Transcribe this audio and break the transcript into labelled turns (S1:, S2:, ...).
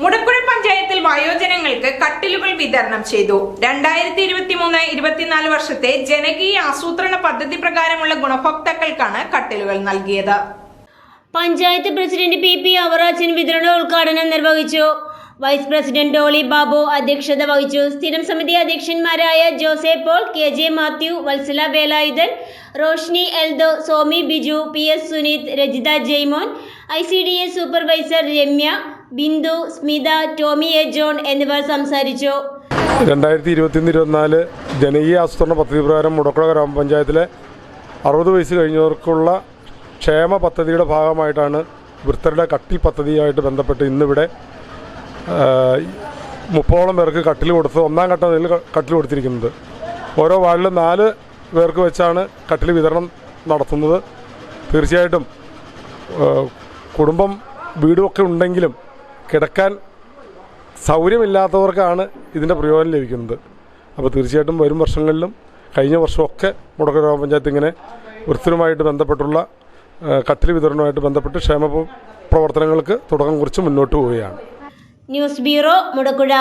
S1: മുടക്കുഴ പഞ്ചായത്തിൽ വയോജനങ്ങൾക്ക് കട്ടിലുകൾ വിതരണം ചെയ്തു. രണ്ടായിരത്തി ഇരുപത്തി മൂന്ന് ഇരുപത്തിനാല് വർഷത്തെ ജനകീയ ആസൂത്രണ പദ്ധതി പ്രകാരമുള്ള ഗുണഭോക്താക്കൾക്കാണ് കട്ടിലുകൾ നൽകിയത്.
S2: Panchayat president P P Avarachan വിതരണ ഉദ്ഘാടനം നിർവഹിച്ചു. വൈസ് പ്രസിഡന്റ് ഡോളി ബാബു അധ്യക്ഷത വഹിച്ചു. സ്ഥിരം സമിതി അധ്യക്ഷന്മാരായ Jose Paul K J Mathew Vatsala Velayudhan Roshni Eldo Somi Biju P S Suneeth Rajitha Jaimon I C D S supervisor Ramya Bindu Smitha Tomy A John എന്നിവർ സംസാരിച്ചു.
S3: രണ്ടായിരത്തി ഇരുപത്തിയൊന്ന് ഇരുപത്തിനാല് ജനകീയ ആസൂത്രണ പദ്ധതി പ്രകാരം മുടക്കുള ഗ്രാമപഞ്ചായത്തിലെ അറുപത് വയസ്സ് കഴിഞ്ഞവർക്കുള്ള ക്ഷേമ പദ്ധതിയുടെ ഭാഗമായിട്ടാണ് വൃത്തരുടെ കട്ടിൽ പദ്ധതിയായിട്ട് ബന്ധപ്പെട്ട് ഇന്നിവിടെ മുപ്പോളം പേർക്ക് കട്ടിൽ കൊടുത്ത് ഒന്നാം ഘട്ടത്തിൽ നിലയിൽ കട്ടിൽ കൊടുത്തിരിക്കുന്നത്. ഓരോ വാർഡിലും നാല് പേർക്ക് വെച്ചാണ് കട്ടിൽ വിതരണം നടത്തുന്നത്. തീർച്ചയായിട്ടും കുടുംബം വീടുമൊക്കെ ഉണ്ടെങ്കിലും കിടക്കാൻ സൗകര്യമില്ലാത്തവർക്കാണ് ഇതിന്റെ പ്രയോജനം ലഭിക്കുന്നത്. അപ്പോൾ തീർച്ചയായിട്ടും വരും വർഷങ്ങളിലും കഴിഞ്ഞ വർഷമൊക്കെ മുടക്ക ഗ്രാമപഞ്ചായത്ത് ഇങ്ങനെ വൃത്തിനുമായിട്ട് ബന്ധപ്പെട്ടുള്ള കത്തിൽ വിതരണവുമായിട്ട് ബന്ധപ്പെട്ട് ക്ഷേമ പ്രവർത്തനങ്ങൾക്ക് തുടക്കം കുറിച്ച് മുന്നോട്ട് പോവുകയാണ്.
S2: News bureau Mudakkuzha